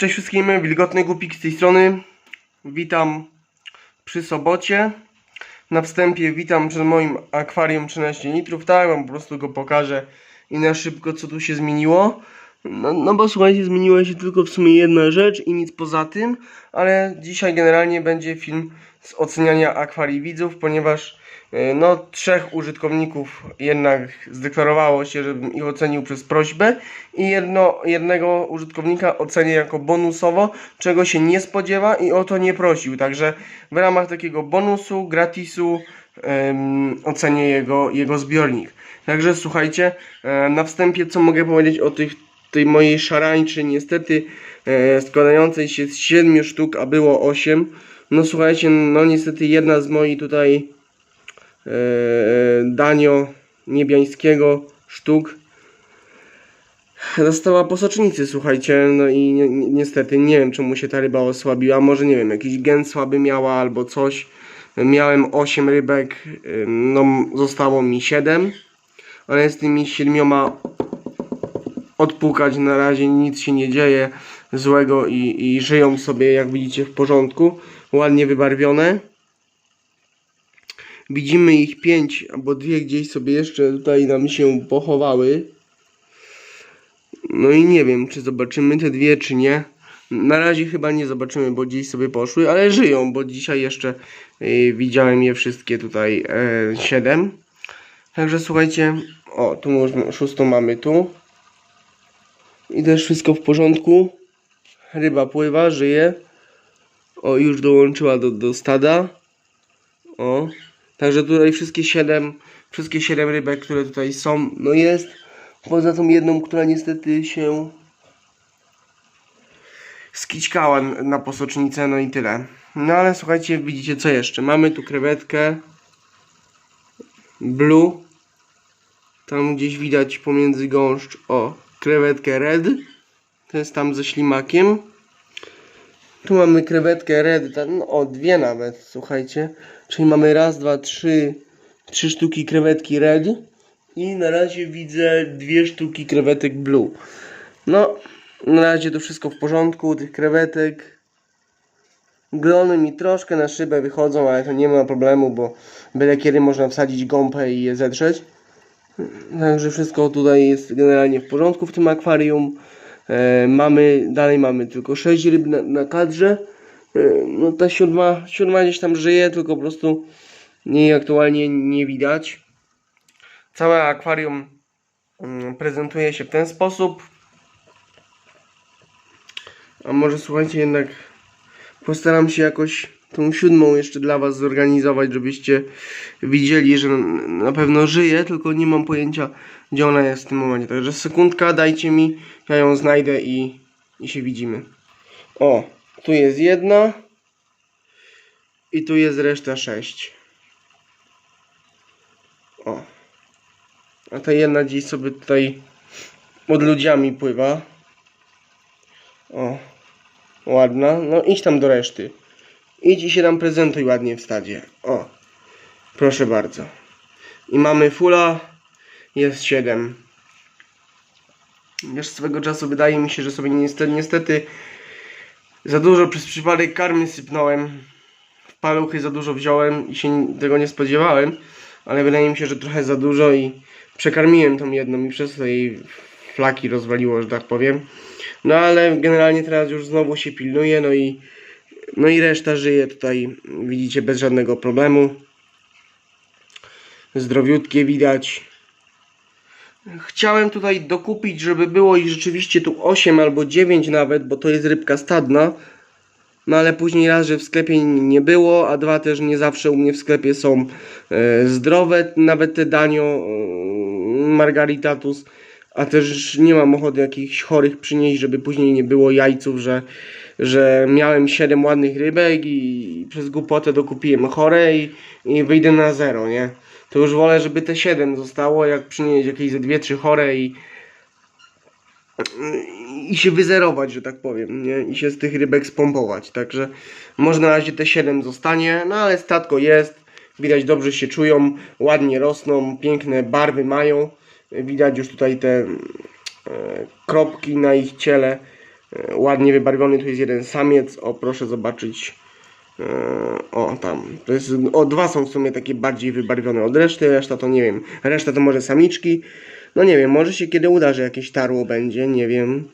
Cześć wszystkim, Wilgotny Głupik z tej strony. Witam przy sobocie. Na wstępie witam przed moim akwarium 13 litrów. Tak, wam po prostu go pokażę i na szybko co tu się zmieniło. No, no bo słuchajcie, zmieniła się tylko w sumie jedna rzecz i nic poza tym, ale dzisiaj generalnie będzie film z oceniania akwarii widzów, ponieważ e, no trzech użytkowników jednak zdeklarowało się, żebym ich ocenił przez prośbę i jedno, jednego użytkownika ocenię jako bonusowo, czego się nie spodziewa i o to nie prosił, także w ramach takiego bonusu, gratisu em, ocenię jego, jego zbiornik. Także słuchajcie, e, na wstępie co mogę powiedzieć o tych, tej mojej szarańczy, niestety e, składającej się z 7 sztuk, a było 8. No słuchajcie, no niestety jedna z moich tutaj e, Danio Niebiańskiego sztuk dostała po socznicy, słuchajcie, no i ni ni niestety nie wiem czemu się ta ryba osłabiła, może nie wiem, jakiś gen słaby miała albo coś. Miałem 8 rybek, no zostało mi 7, ale z tymi siedmioma odpukać na razie nic się nie dzieje złego i, i żyją sobie jak widzicie w porządku, ładnie wybarwione. Widzimy ich pięć albo dwie gdzieś sobie jeszcze tutaj nam się pochowały. No i nie wiem, czy zobaczymy te dwie, czy nie. Na razie chyba nie zobaczymy, bo gdzieś sobie poszły, ale żyją, bo dzisiaj jeszcze y, widziałem je wszystkie tutaj e, siedem. Także słuchajcie, o, tu można, szóstą mamy tu. I też wszystko w porządku. Ryba pływa, żyje. O, już dołączyła do, do stada. O. Także tutaj wszystkie siedem, wszystkie siedem rybek, które tutaj są, no jest. Poza tą jedną, która niestety się skićkała na posocznicę, no i tyle. No ale słuchajcie, widzicie co jeszcze. Mamy tu krewetkę blue. Tam gdzieś widać pomiędzy gąszcz, o, krewetkę red. To jest tam ze ślimakiem. Tu mamy krewetkę red, no, o, dwie nawet, słuchajcie. Czyli mamy raz, dwa, trzy, trzy sztuki krewetki red. I na razie widzę dwie sztuki krewetek blue. No, na razie to wszystko w porządku, tych krewetek. Glony mi troszkę na szybę wychodzą, ale to nie ma problemu, bo byle kiedy można wsadzić gąbę i je zetrzeć. Także wszystko tutaj jest generalnie w porządku w tym akwarium. E, mamy, dalej mamy tylko 6 ryb na, na kadrze. E, no ta siódma, siódma gdzieś tam żyje, tylko po prostu jej aktualnie nie widać. Całe akwarium mm, prezentuje się w ten sposób. A może słuchajcie, jednak postaram się jakoś tą siódmą jeszcze dla Was zorganizować, żebyście widzieli, że na pewno żyje, tylko nie mam pojęcia, gdzie ona jest w tym momencie. Także sekundka, dajcie mi, ja ją znajdę i, i się widzimy. O, tu jest jedna i tu jest reszta sześć. O. A ta jedna gdzieś sobie tutaj od ludziami pływa. O. Ładna. No idź tam do reszty. Idź i się tam prezentuj ładnie w stadzie. O. Proszę bardzo. I mamy fula. Jest 7. Wiesz, swego czasu wydaje mi się, że sobie niestety, niestety za dużo przez przypadek karmy sypnąłem. W paluchy za dużo wziąłem i się tego nie spodziewałem. Ale wydaje mi się, że trochę za dużo i przekarmiłem tą jedną i przez to jej flaki rozwaliło, że tak powiem. No ale generalnie teraz już znowu się pilnuje, no i no i reszta żyje tutaj, widzicie, bez żadnego problemu. Zdrowiutkie widać. Chciałem tutaj dokupić, żeby było ich rzeczywiście tu 8 albo 9 nawet, bo to jest rybka stadna. No ale później raz, że w sklepie nie było, a dwa też nie zawsze u mnie w sklepie są e, zdrowe, nawet te danio e, margaritatus, a też nie mam ochoty jakichś chorych przynieść, żeby później nie było jajców, że, że miałem 7 ładnych rybek i przez głupotę dokupiłem chore i, i wyjdę na zero, nie? To już wolę, żeby te 7 zostało, jak przynieść jakieś ze 2-3 chore i i się wyzerować, że tak powiem, nie? I się z tych rybek spompować. Także może na razie te 7 zostanie, no ale statko jest. Widać dobrze się czują, ładnie rosną, piękne barwy mają. Widać już tutaj te e, kropki na ich ciele. E, ładnie wybarwiony. Tu jest jeden samiec. O, proszę zobaczyć. E, O, tam. To jest, o, dwa są w sumie takie bardziej wybarwione od reszty. Reszta to nie wiem. Reszta to może samiczki. No nie wiem, może się kiedy uda, że jakieś tarło będzie. Nie wiem.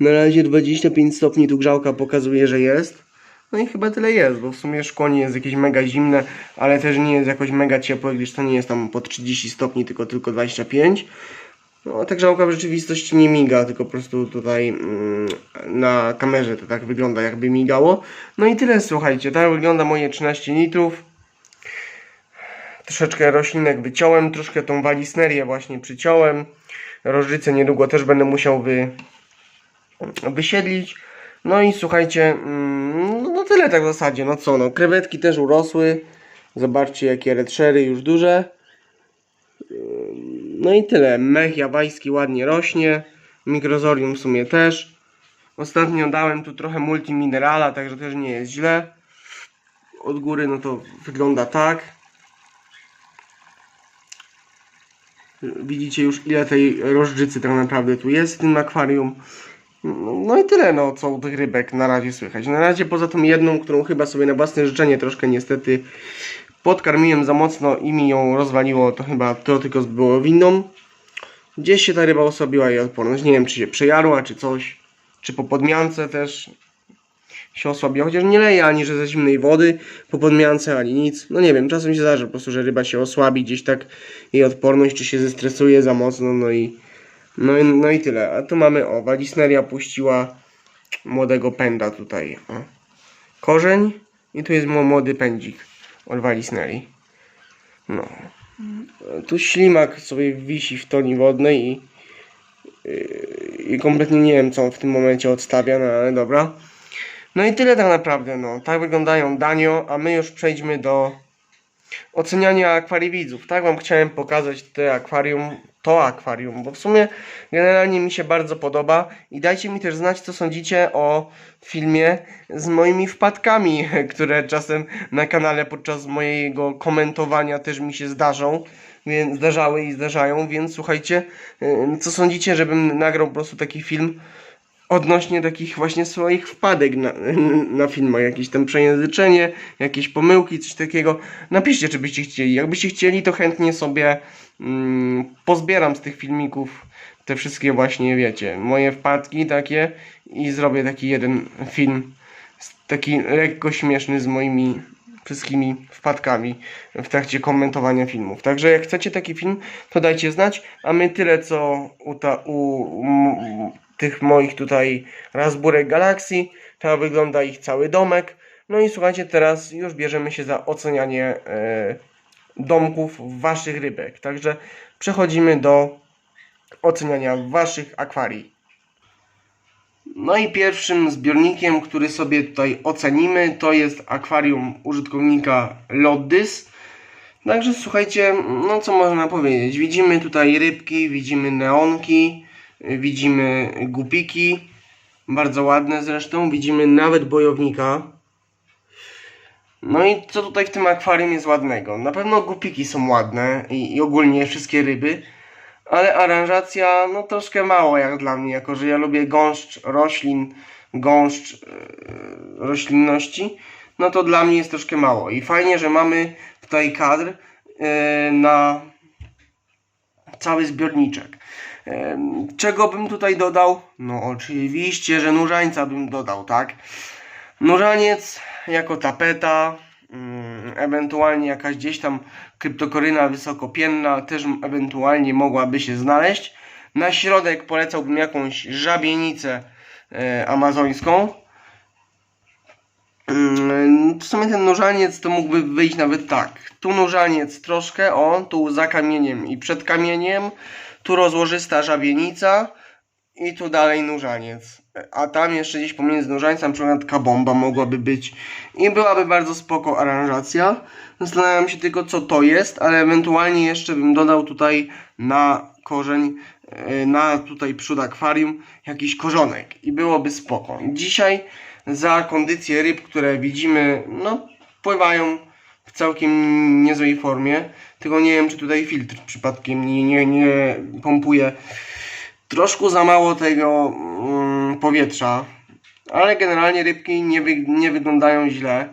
Na razie 25 stopni tu grzałka pokazuje, że jest. No i chyba tyle jest, bo w sumie szkło nie jest jakieś mega zimne, ale też nie jest jakoś mega ciepłe, gdyż to nie jest tam po 30 stopni, tylko tylko 25. No, ta grzałka w rzeczywistości nie miga, tylko po prostu tutaj mm, na kamerze to tak wygląda, jakby migało. No i tyle, słuchajcie, tak wygląda moje 13 litrów. Troszeczkę roślinek wyciąłem, troszkę tą walisnerię właśnie przyciąłem. Rożycę niedługo też będę musiał wy, wysiedlić. No i słuchajcie, mm, no, tyle tak w zasadzie, no co, no krewetki też urosły. Zobaczcie jakie retszery już duże. No i tyle. Mech jawajski ładnie rośnie. Mikrozorium w sumie też. Ostatnio dałem tu trochę multiminerala, także też nie jest źle. Od góry no to wygląda tak. Widzicie już ile tej rożdżycy tak naprawdę tu jest w tym akwarium. No, i tyle, no co u tych rybek na razie słychać. Na razie poza tą jedną, którą chyba sobie na własne życzenie troszkę niestety podkarmiłem za mocno i mi ją rozwaliło, to chyba to tylko było winą. Gdzieś się ta ryba osłabiła jej odporność. Nie wiem, czy się przejarła, czy coś. Czy po podmiance też się osłabiła. Chociaż nie leje ani że ze zimnej wody po podmiance, ani nic. No nie wiem, czasem się zdarza po prostu, że ryba się osłabi gdzieś tak jej odporność, czy się zestresuje za mocno, no i no i, no i tyle. A tu mamy, o, walisneria puściła młodego pęda tutaj. O. Korzeń i tu jest młody pędzik od walisnerii. No. Tu ślimak sobie wisi w toni wodnej i, yy, i kompletnie nie wiem co on w tym momencie odstawia, no ale dobra. No i tyle tak naprawdę, no. Tak wyglądają danio, a my już przejdźmy do oceniania akwariwidzów. Tak wam chciałem pokazać te akwarium, to akwarium, bo w sumie generalnie mi się bardzo podoba i dajcie mi też znać, co sądzicie o filmie z moimi wpadkami, które czasem na kanale podczas mojego komentowania też mi się zdarzą, więc zdarzały i zdarzają, więc słuchajcie, yy, co sądzicie, żebym nagrał po prostu taki film odnośnie takich właśnie swoich wpadek na, na filmach, jakieś tam przejęzyczenie, jakieś pomyłki, coś takiego. Napiszcie, czy byście chcieli. Jakbyście chcieli, to chętnie sobie mm, pozbieram z tych filmików te wszystkie właśnie, wiecie, moje wpadki takie i zrobię taki jeden film, taki lekko śmieszny z moimi wszystkimi wpadkami w trakcie komentowania filmów. Także jak chcecie taki film, to dajcie znać, a my tyle co u, ta, u m, tych moich tutaj razburek galaksji, tak wygląda ich cały domek. No i słuchajcie, teraz już bierzemy się za ocenianie e, domków waszych rybek. Także przechodzimy do oceniania waszych akwarii. No i pierwszym zbiornikiem, który sobie tutaj ocenimy, to jest akwarium użytkownika Loddys. Także słuchajcie, no co można powiedzieć. Widzimy tutaj rybki, widzimy neonki, widzimy gupiki, bardzo ładne zresztą. Widzimy nawet bojownika. No i co tutaj w tym akwarium jest ładnego? Na pewno gupiki są ładne i, i ogólnie wszystkie ryby, ale aranżacja no troszkę mało jak dla mnie, jako że ja lubię gąszcz roślin, gąszcz yy, roślinności, no to dla mnie jest troszkę mało. I fajnie, że mamy tutaj kadr yy, na cały zbiorniczek. Czego bym tutaj dodał? No oczywiście, że nurzańca bym dodał, tak? Nurzaniec jako tapeta, mm, ewentualnie jakaś gdzieś tam kryptokoryna wysokopienna też ewentualnie mogłaby się znaleźć. Na środek polecałbym jakąś żabienicę e, amazońską. Mm, W sumie ten nurzaniec to mógłby wyjść nawet tak. Tu nurzaniec troszkę, o, tu za kamieniem i przed kamieniem, tu rozłożysta żabienica i tu dalej nurzaniec. A tam jeszcze gdzieś pomiędzy nurzańcem przykład taka bomba mogłaby być i byłaby bardzo spoko aranżacja. Zastanawiam się tylko co to jest, ale ewentualnie jeszcze bym dodał tutaj na korzeń, e, na tutaj przód akwarium jakiś korzonek i byłoby spoko. Dzisiaj za kondycję ryb, które widzimy, no pływają całkiem niezłej formie. Tylko nie wiem, czy tutaj filtr przypadkiem nie, nie, nie pompuje. Troszkę za mało tego mm, powietrza. Ale generalnie rybki nie, wy, nie wyglądają źle.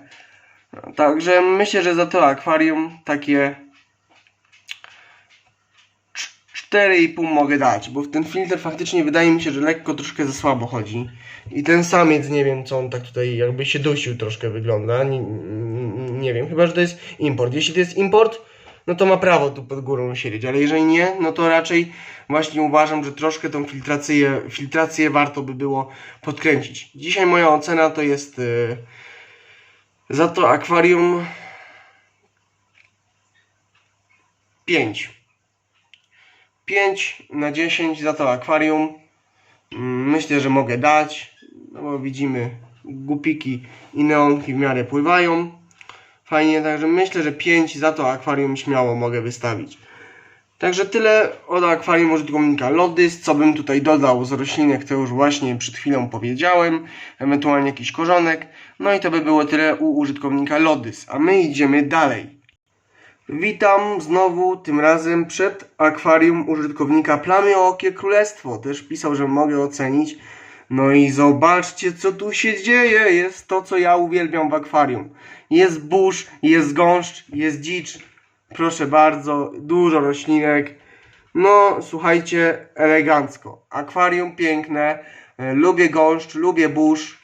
Także myślę, że za to akwarium takie 4,5 mogę dać, bo ten filtr faktycznie wydaje mi się, że lekko troszkę za słabo chodzi. I ten samiec, nie wiem co on tak tutaj jakby się dusił troszkę wygląda. Nie, nie wiem, chyba że to jest import. Jeśli to jest import, no to ma prawo tu pod górą siedzieć, ale jeżeli nie, no to raczej właśnie uważam, że troszkę tą filtrację, filtrację warto by było podkręcić. Dzisiaj moja ocena to jest yy, za to akwarium 5. 5 na 10 za to akwarium. Mm, Myślę, że mogę dać, no bo widzimy gupiki i neonki w miarę pływają. Fajnie, także myślę, że 5 za to akwarium śmiało mogę wystawić. Także tyle od akwarium użytkownika Lodys. Co bym tutaj dodał z roślinek, to już właśnie przed chwilą powiedziałem. Ewentualnie jakiś korzonek. No i to by było tyle u użytkownika Lodys. A my idziemy dalej. Witam znowu, tym razem przed akwarium użytkownika Plamy Okie Królestwo. Też pisał, że mogę ocenić. No i zobaczcie, co tu się dzieje. Jest to, co ja uwielbiam w akwarium. Jest burz, jest gąszcz, jest dzicz. Proszę bardzo, dużo roślinek. No, słuchajcie, elegancko. Akwarium piękne. e, Lubię gąszcz, lubię burz.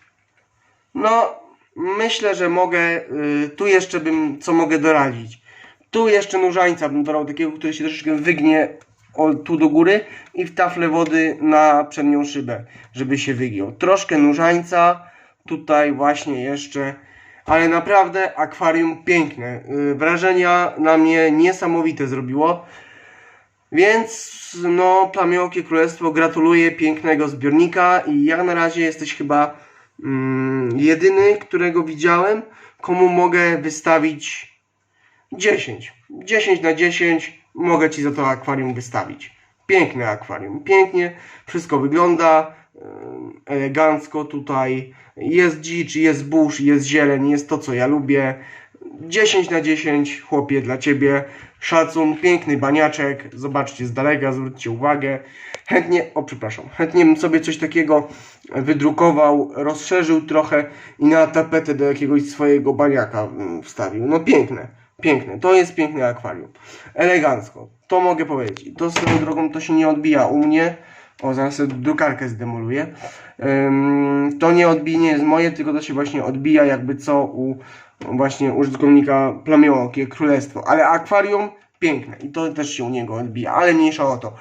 No, myślę, że mogę. y, Tu jeszcze bym, co mogę doradzić. Tu jeszcze nurzańca bym dorał takiego, który się troszeczkę wygnie tu do góry i w tafle wody na przednią szybę, żeby się wygiął. Troszkę nurzańca, tutaj właśnie jeszcze, ale naprawdę akwarium piękne. Yy, wrażenia na mnie niesamowite zrobiło. Więc no, Plamiokie Królestwo gratuluję pięknego zbiornika i ja na razie jesteś chyba mm, jedyny, którego widziałem, komu mogę wystawić 10. 10 na 10 mogę Ci za to akwarium wystawić. Piękne akwarium, pięknie, wszystko wygląda elegancko tutaj. Jest dzicz, jest burz, jest zieleń, jest to co ja lubię. 10 na 10 chłopie dla Ciebie. Szacun, piękny baniaczek. Zobaczcie z daleka, zwróćcie uwagę. Chętnie, o przepraszam, chętnie bym sobie coś takiego wydrukował, rozszerzył trochę i na tapetę do jakiegoś swojego baniaka mm, wstawił. No piękne, piękne. To jest piękne akwarium. Elegancko. To mogę powiedzieć. I to swoją drogą to się nie odbija u mnie. O, zaraz drukarkę zdemoluję. Ym, to nie odbija, nie jest moje, tylko to się właśnie odbija jakby co u właśnie użytkownika Plamiokie Królestwo. Ale akwarium piękne i to też się u niego odbija, ale mniejsza o to.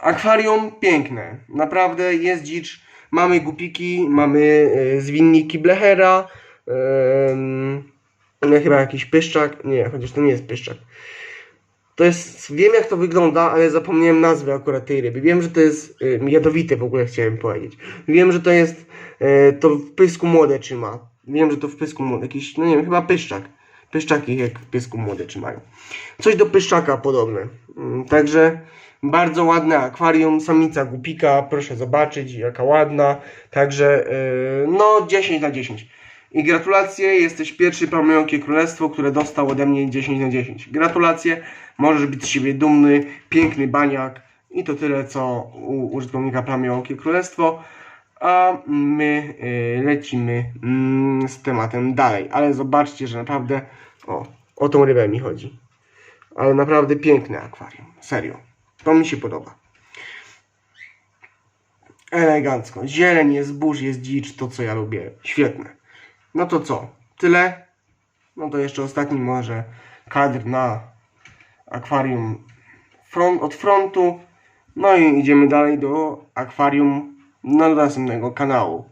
Akwarium piękne, naprawdę jest dzicz. Mamy gupiki, mamy e, zwinniki Blechera, em, no, chyba jakiś pyszczak, nie, chociaż to nie jest pyszczak. To jest, wiem jak to wygląda, ale zapomniałem nazwy akurat tej ryby. Wiem, że to jest y, jadowite w ogóle chciałem powiedzieć. Wiem, że to jest, y, to w pysku młode trzyma. Wiem, że to w pysku młode, jakiś, no nie wiem, chyba pyszczak. Pyszczaki jak w pysku młode trzymają. Coś do pyszczaka podobne. Mm, Także bardzo ładne akwarium, samica gupika, proszę zobaczyć jaka ładna. Także y, no 10 na 10. I gratulacje, jesteś pierwszy Plamiokie Królestwo, które dostał ode mnie 10 na 10. Gratulacje, możesz być z siebie dumny, piękny baniak. I to tyle co u użytkownika Plamiokie Królestwo. A my y, lecimy mm, z tematem dalej. Ale zobaczcie, że naprawdę o, o tą rybę mi chodzi. Ale naprawdę piękne akwarium. Serio. To mi się podoba. Elegancko. Zieleń jest, burz jest dzicz, to co ja lubię. Świetne. No to co? Tyle? No to jeszcze ostatni może kadr na akwarium front, od frontu. No i idziemy dalej do akwarium na następnego kanału.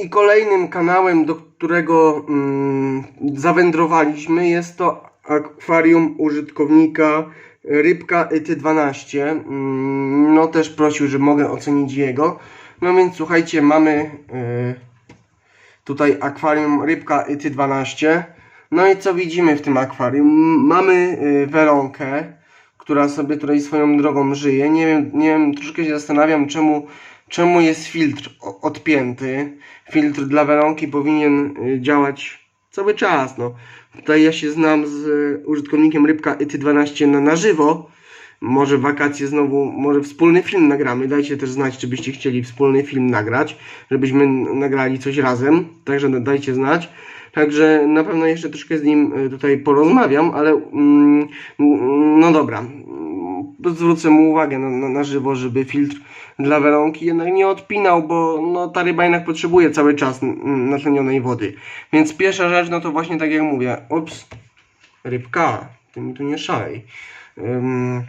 I kolejnym kanałem, do którego mm, zawędrowaliśmy, jest to akwarium użytkownika Rybka ET12. Mm, no też prosił, że mogę ocenić jego. No więc słuchajcie, mamy y, tutaj akwarium Rybka ET12. No i co widzimy w tym akwarium? Mamy y, welonkę, która sobie tutaj swoją drogą żyje. Nie wiem, nie wiem troszkę się zastanawiam, czemu, czemu jest filtr odpięty. Filtr dla welonki powinien y, działać cały czas. No. Tutaj ja się znam z y, użytkownikiem Rybka ET12 na, na żywo, może wakacje znowu, może wspólny film nagramy. Dajcie też znać, czy byście chcieli wspólny film nagrać, żebyśmy nagrali coś razem. Także dajcie znać. Także na pewno jeszcze troszkę z nim y, tutaj porozmawiam, ale mm, mm, no dobra. Zwrócę mu uwagę na, na, na żywo, żeby filtr dla welonki jednak nie odpinał, bo no, ta ryba jednak potrzebuje cały czas mm, natlenionej wody. Więc pierwsza rzecz, no to właśnie tak jak mówię, ups, rybka, ty mi tu nie szalej. Ym,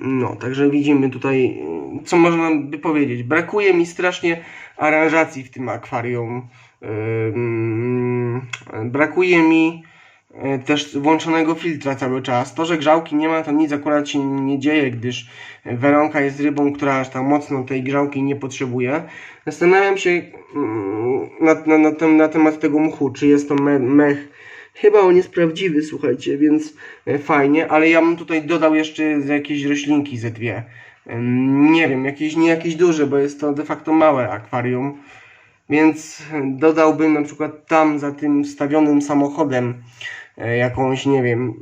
no, także widzimy tutaj, y, co można by powiedzieć. Brakuje mi strasznie aranżacji w tym akwarium. Ym, brakuje mi y, też włączonego filtra cały czas. To, że grzałki nie ma, to nic akurat się nie dzieje, gdyż weronka jest rybą, która aż tak mocno tej grzałki nie potrzebuje. Zastanawiam się mm, na, na, na, na temat tego mchu, czy jest to me, mech. Chyba on jest prawdziwy, słuchajcie, więc e, fajnie, ale ja bym tutaj dodał jeszcze jakieś roślinki ze dwie. Nie wiem, jakieś, nie jakieś duże, bo jest to de facto małe akwarium. Więc dodałbym na przykład tam za tym stawionym samochodem e, jakąś, nie wiem,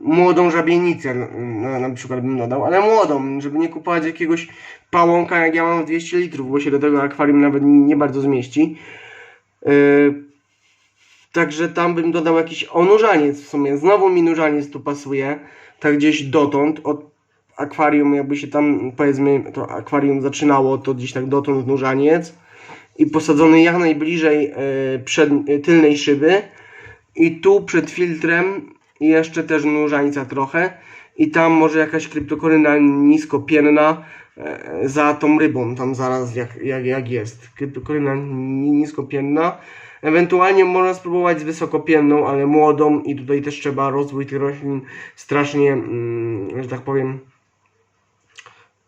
młodą żabienicę na, na przykład bym dodał, ale młodą, żeby nie kupować jakiegoś pałąka jak ja mam 200 litrów, bo się do tego akwarium nawet nie bardzo zmieści. Także tam bym dodał jakiś onurzaniec w sumie. Znowu mi nurzaniec tu pasuje. Tak gdzieś dotąd. Od akwarium jakby się tam powiedzmy to akwarium zaczynało, to gdzieś tak dotąd nurzaniec. I posadzony jak najbliżej e, przed, e, tylnej szyby. I tu przed filtrem jeszcze też nurzańca trochę. I tam może jakaś kryptokoryna niskopienna e, za tą rybą, tam zaraz jak, jak, jak jest. Kryptokoryna ni- niskopienna. Ewentualnie można spróbować z wysokopienną, ale młodą i tutaj też trzeba rozwój tych roślin strasznie, mm, że tak powiem,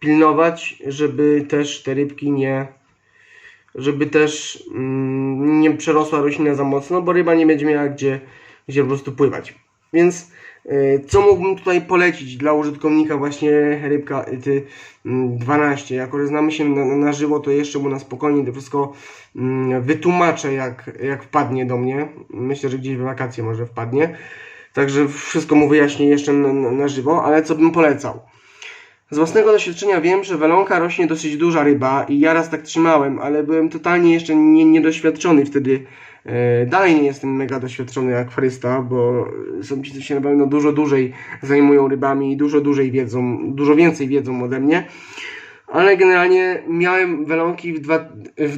pilnować, żeby też te rybki nie, żeby też mm, nie przerosła roślina za mocno, bo ryba nie będzie miała gdzie, gdzie po prostu pływać. Więc co mógłbym tutaj polecić dla użytkownika właśnie rybka y, ty, mm, 12? Jako, że znamy się na, na żywo, to jeszcze mu na spokojnie to wszystko mm, wytłumaczę, jak, jak wpadnie do mnie. Myślę, że gdzieś w wakacje może wpadnie. Także wszystko mu wyjaśnię jeszcze na, na, na żywo, ale co bym polecał? Z własnego doświadczenia wiem, że welonka rośnie dosyć duża ryba i ja raz tak trzymałem, ale byłem totalnie jeszcze nie, niedoświadczony wtedy. E, dalej nie jestem mega doświadczony akwarysta, bo są ci, co się na pewno dużo dłużej zajmują rybami i dużo dłużej wiedzą, dużo więcej wiedzą ode mnie. Ale generalnie miałem welonki w, dwa, w,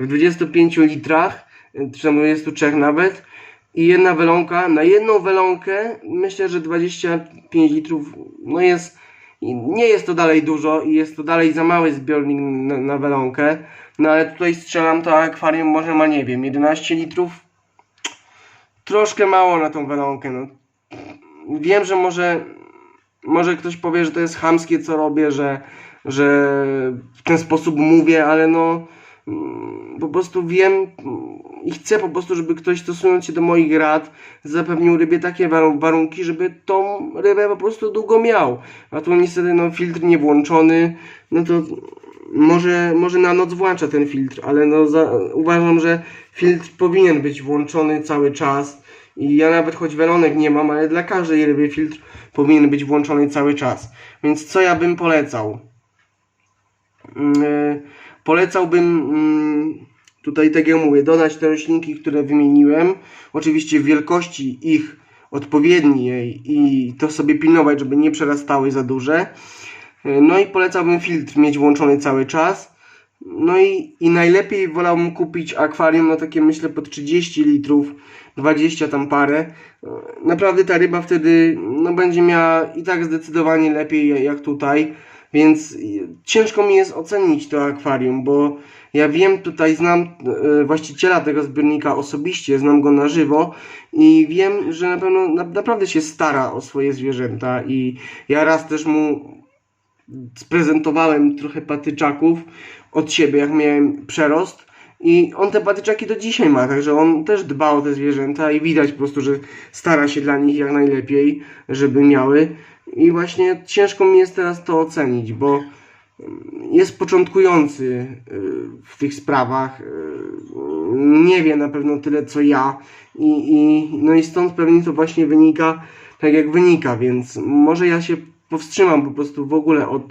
w 25 litrach, czy tam 23 nawet. I jedna welonka, na jedną welonkę myślę, że 25 litrów, no jest, nie jest to dalej dużo i jest to dalej za mały zbiornik na, na welonkę. No ale tutaj strzelam to akwarium może ma, nie wiem, 11 litrów. Troszkę mało na tą welonkę, no. Wiem, że może, może ktoś powie, że to jest chamskie co robię, że, że w ten sposób mówię, ale no mm, po prostu wiem i chcę po prostu, żeby ktoś stosując się do moich rad zapewnił rybie takie warun- warunki, żeby tą rybę po prostu długo miał. A tu niestety no filtr nie włączony, no to może, może na noc włącza ten filtr, ale no za, uważam, że filtr powinien być włączony cały czas. I ja nawet choć welonek nie mam, ale dla każdej ryby filtr powinien być włączony cały czas. Więc co ja bym polecał? E, polecałbym mm, tutaj, tak jak mówię, dodać te roślinki, które wymieniłem. Oczywiście wielkości ich odpowiedniej i to sobie pilnować, żeby nie przerastały za duże. E, No i polecałbym filtr mieć włączony cały czas. No i, i najlepiej wolałbym kupić akwarium, no takie myślę po 30 litrów, 20 tam parę. E, Naprawdę ta ryba wtedy no będzie miała i tak zdecydowanie lepiej jak tutaj, więc ciężko mi jest ocenić to akwarium, bo ja wiem, tutaj znam e, właściciela tego zbiornika osobiście, znam go na żywo i wiem, że na pewno na, naprawdę się stara o swoje zwierzęta i ja raz też mu sprezentowałem trochę patyczaków od siebie, jak miałem przerost. I on te patyczaki do dzisiaj ma, także on też dba o te zwierzęta i widać po prostu, że stara się dla nich jak najlepiej, żeby miały. I właśnie ciężko mi jest teraz to ocenić, bo jest początkujący y, w tych sprawach. y, Nie wie na pewno tyle co ja. I, i, no i stąd pewnie to właśnie wynika tak jak wynika, więc może ja się powstrzymam po prostu w ogóle od,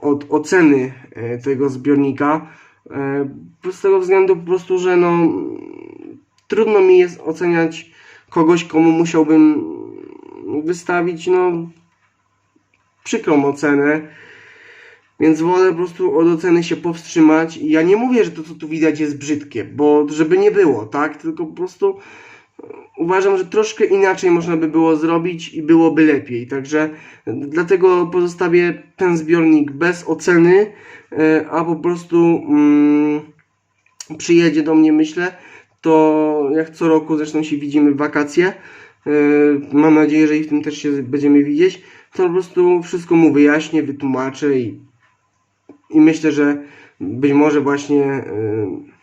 od oceny e, tego zbiornika. E, Z tego względu po prostu, że no trudno mi jest oceniać kogoś, komu musiałbym wystawić no przykrą ocenę. Więc wolę po prostu od oceny się powstrzymać. I ja nie mówię, że to, co tu widać, jest brzydkie, bo żeby nie było, tak? Tylko po prostu uważam, że troszkę inaczej można by było zrobić i byłoby lepiej. Także dlatego pozostawię ten zbiornik bez oceny, e, a po prostu mm, przyjedzie do mnie, myślę. To jak co roku zresztą się widzimy w wakacje. E, Mam nadzieję, że i w tym też się będziemy widzieć. To po prostu wszystko mu wyjaśnię, wytłumaczę i, i myślę, że być może właśnie e,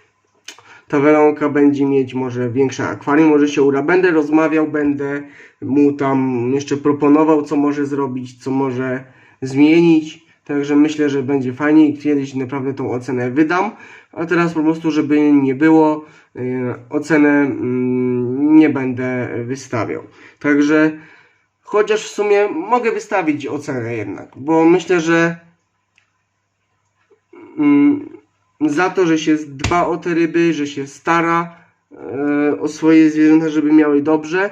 ta welonka będzie mieć może większe akwarium, może się uda. Będę rozmawiał, będę mu tam jeszcze proponował, co może zrobić, co może zmienić. Także myślę, że będzie fajnie i kiedyś naprawdę tą ocenę wydam. A teraz po prostu, żeby nie było, yy, ocenę mm, nie będę wystawiał. Także chociaż w sumie mogę wystawić ocenę jednak, bo myślę, że mm, za to, że się dba o te ryby, że się stara e, o swoje zwierzęta, żeby miały dobrze,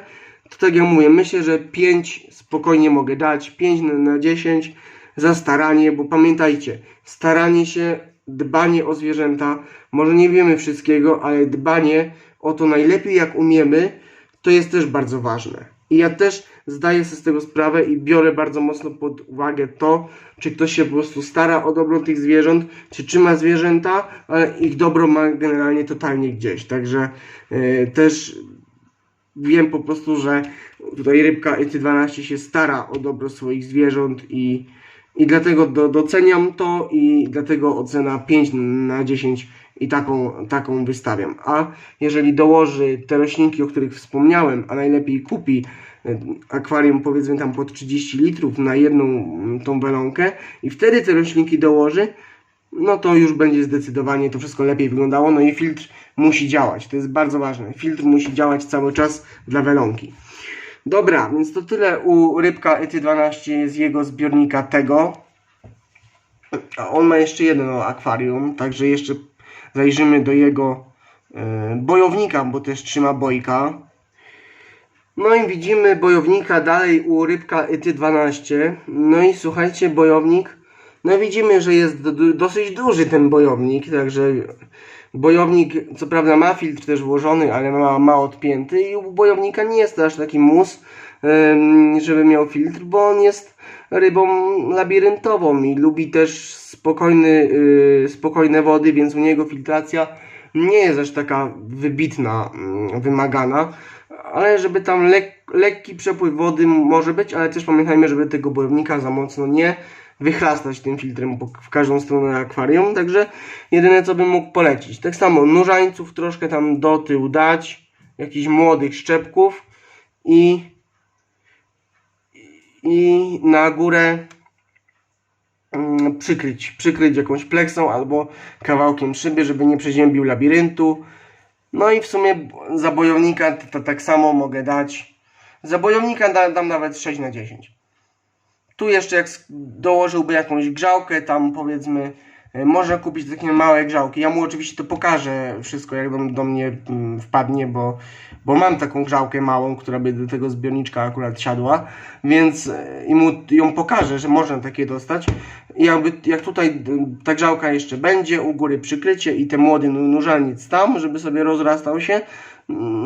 to tak jak mówię, myślę, że 5 spokojnie mogę dać, 5 na, na 10 za staranie, bo pamiętajcie, staranie się, dbanie o zwierzęta, może nie wiemy wszystkiego, ale dbanie o to najlepiej jak umiemy, to jest też bardzo ważne. I ja też zdaję sobie z tego sprawę i biorę bardzo mocno pod uwagę to, czy ktoś się po prostu stara o dobro tych zwierząt, czy trzyma zwierzęta, ale ich dobro ma generalnie totalnie gdzieś. Także e, też wiem po prostu, że tutaj rybka ET12 się stara o dobro swoich zwierząt i, i dlatego do, doceniam to i dlatego ocena 5 na 10 i taką, taką wystawiam. A jeżeli dołoży te roślinki, o których wspomniałem, a najlepiej kupi e, akwarium powiedzmy tam po 30 litrów na jedną mm, tą welonkę i wtedy te roślinki dołoży, no to już będzie zdecydowanie to wszystko lepiej wyglądało. No i filtr musi działać, to jest bardzo ważne. Filtr musi działać cały czas dla welonki. Dobra, więc to tyle u rybka ET12 z jego zbiornika tego. A on ma jeszcze jedno akwarium, także jeszcze zajrzymy do jego e, bojownika, bo też trzyma bojka. No i widzimy bojownika dalej u rybka ET12. No i słuchajcie, bojownik. No widzimy, że jest do, do, dosyć duży ten bojownik, także bojownik co prawda ma filtr też włożony, ale ma, ma odpięty i u bojownika nie jest aż taki mus, żeby miał filtr, bo on jest rybą labiryntową i lubi też spokojny, y, spokojne wody, więc u niego filtracja nie jest aż taka wybitna, mm, wymagana, ale żeby tam lek, lekki przepływ wody może być, ale też pamiętajmy, żeby tego bojownika za mocno nie wychlastać tym filtrem w każdą stronę akwarium, także jedyne co bym mógł polecić. Tak samo nurzańców troszkę tam do tyłu dać, jakichś młodych szczepków i i na górę mm, przykryć, przykryć jakąś pleksą albo kawałkiem szyby, żeby nie przeziębił labiryntu. No i w sumie za bojownika to, tak samo mogę dać. Za bojownika da, dam nawet 6 na 10. Tu jeszcze jak dołożyłby jakąś grzałkę, tam powiedzmy, e, można kupić takie małe grzałki. Ja mu oczywiście to pokażę wszystko, jak do, do mnie mm, wpadnie, bo, bo mam taką grzałkę małą, która by do tego zbiorniczka akurat siadła, więc e, i mu ją pokażę, że można takie dostać. I jakby, jak tutaj ta grzałka jeszcze będzie, u góry przykrycie i ten młody nu- nurzaniec tam, żeby sobie rozrastał się,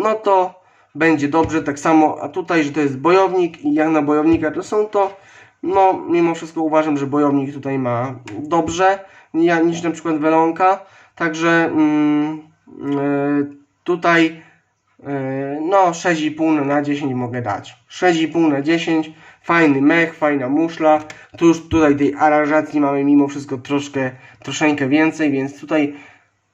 no to będzie dobrze, tak samo, a tutaj, że to jest bojownik i jak na bojownika to są to, no mimo wszystko uważam, że bojownik tutaj ma dobrze, ja, niż na przykład welonka, także mm, e, tutaj e, no 6,5 na 10 mogę dać, 6,5 na 10, fajny mech, fajna muszla, tu już tutaj tej aranżacji mamy mimo wszystko troszkę, troszeczkę więcej, więc tutaj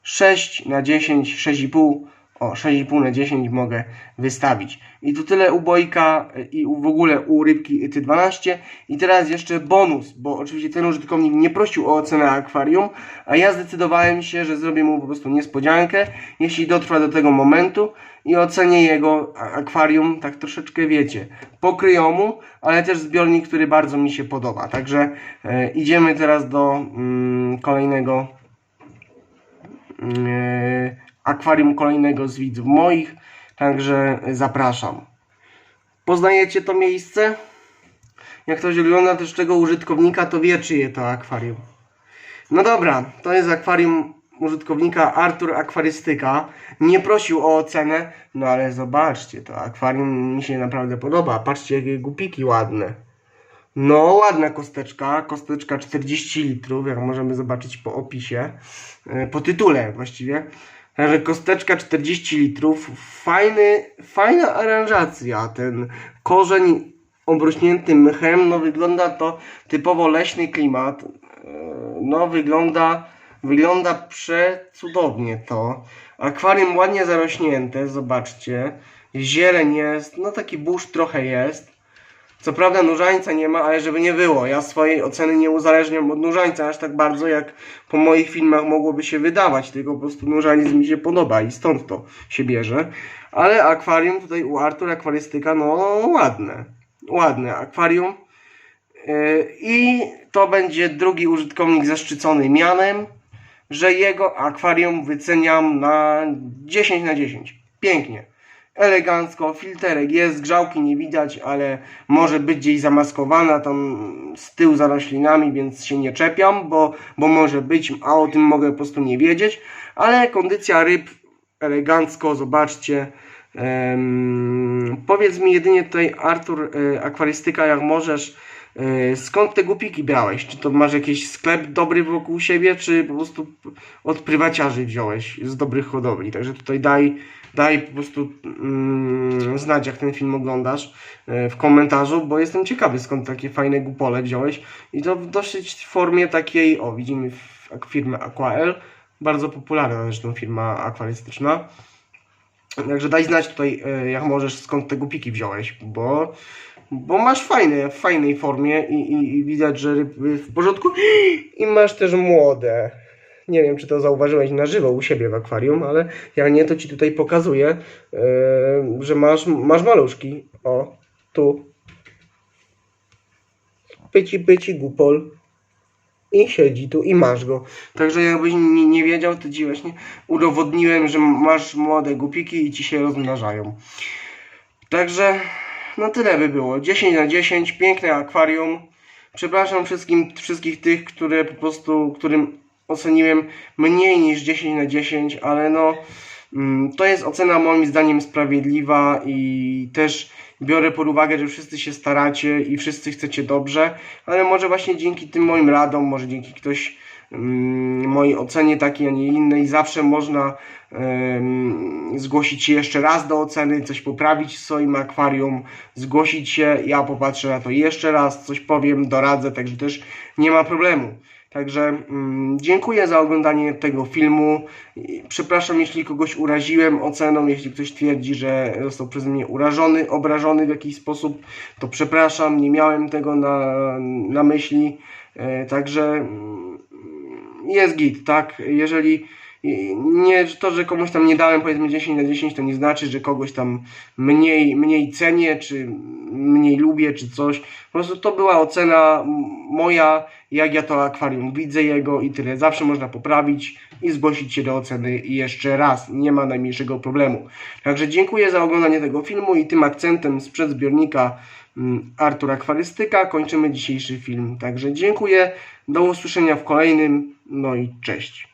6 na 10, 6,5 o 6,5 na 10 mogę wystawić. I to tyle u Bojka y, i w ogóle u Rybki Ty 12. I teraz jeszcze bonus, bo oczywiście ten użytkownik nie prosił o ocenę akwarium, a ja zdecydowałem się, że zrobię mu po prostu niespodziankę, jeśli dotrwa do tego momentu i ocenię jego akwarium tak troszeczkę wiecie, po kryjomu, ale też zbiornik, który bardzo mi się podoba. Także e, idziemy teraz do mm, kolejnego e, akwarium kolejnego z widzów moich, także zapraszam. Poznajecie to miejsce? Jak ktoś ogląda też tego użytkownika, to wie czyje to akwarium. No dobra, to jest akwarium użytkownika Artur Akwarystyka. Nie prosił o ocenę, no ale zobaczcie, to akwarium mi się naprawdę podoba. Patrzcie, jakie głupiki ładne. No, ładna kosteczka, kosteczka 40 litrów, jak możemy zobaczyć po opisie, e, po tytule właściwie. Kosteczka 40 litrów, fajny, fajna aranżacja, ten korzeń obrośnięty mchem, no wygląda to typowo leśny klimat, E, no wygląda, wygląda przecudownie to. Akwarium ładnie zarośnięte, zobaczcie, zieleń jest, no taki burz trochę jest. Co prawda nurzańca nie ma, ale żeby nie było, ja swojej oceny nie uzależniam od nurzańca aż tak bardzo, jak po moich filmach mogłoby się wydawać, tylko po prostu nurzaniec mi się podoba i stąd to się bierze. Ale akwarium tutaj u Artur Akwarystyka, no ładne, ładne akwarium. Yy, I to będzie drugi użytkownik zaszczycony mianem, że jego akwarium wyceniam na 10 na 10. Pięknie elegancko, filterek jest, grzałki nie widać, ale może być gdzieś zamaskowana tam z tyłu za roślinami, więc się nie czepiam, bo, bo może być, a o tym mogę po prostu nie wiedzieć, ale kondycja ryb elegancko, zobaczcie. Em, powiedz mi jedynie tutaj Artur e, Akwarystyka, jak możesz, skąd te głupiki brałeś? Czy to masz jakiś sklep dobry wokół siebie, czy po prostu od prywaciarzy wziąłeś z dobrych hodowli? Także tutaj daj, daj po prostu mm, znać, jak ten film oglądasz e, w komentarzu, bo jestem ciekawy, skąd takie fajne gupole wziąłeś. I to w dosyć formie takiej, o widzimy firmę Aquael, bardzo popularna zresztą firma akwarystyczna. Także daj znać tutaj, e, jak możesz, skąd te gupiki wziąłeś, bo, bo masz fajne, w fajnej formie i, i, i widać, że ryby w porządku. I masz też młode. Nie wiem, czy to zauważyłeś na żywo u siebie w akwarium, ale jak nie, to ci tutaj pokazuję, e, że masz, masz maluszki. O, tu. Pyci, pyci, gupol. I siedzi tu i masz go. Także jakbyś nie, nie wiedział, to ci właśnie udowodniłem, że masz młode gupiki i ci się rozmnażają. Także no tyle by było. 10 na 10, piękne akwarium. Przepraszam wszystkim, wszystkich tych, które po prostu, którym oceniłem mniej niż 10 na 10, ale no mm, to jest ocena moim zdaniem sprawiedliwa i też biorę pod uwagę, że wszyscy się staracie i wszyscy chcecie dobrze, ale może właśnie dzięki tym moim radom, może dzięki ktoś mm, mojej ocenie takiej, a nie innej, zawsze można zgłosić się jeszcze raz do oceny, coś poprawić w swoim akwarium, zgłosić się, ja popatrzę na to jeszcze raz, coś powiem, doradzę, także też nie ma problemu. Także mm, dziękuję za oglądanie tego filmu. Przepraszam, jeśli kogoś uraziłem oceną, jeśli ktoś twierdzi, że został przeze mnie urażony, obrażony w jakiś sposób, to przepraszam, nie miałem tego na, na myśli. E, także mm, jest git, tak? Jeżeli nie to, że komuś tam nie dałem powiedzmy 10 na 10, to nie znaczy, że kogoś tam mniej, mniej cenię, czy mniej lubię, czy coś. Po prostu to była ocena moja, jak ja to akwarium widzę jego i tyle. Zawsze można poprawić i zgłosić się do oceny jeszcze raz. Nie ma najmniejszego problemu. Także dziękuję za oglądanie tego filmu i tym akcentem sprzed zbiornika mm, Artur Akwarystyka kończymy dzisiejszy film. Także dziękuję. Do usłyszenia w kolejnym. No i cześć.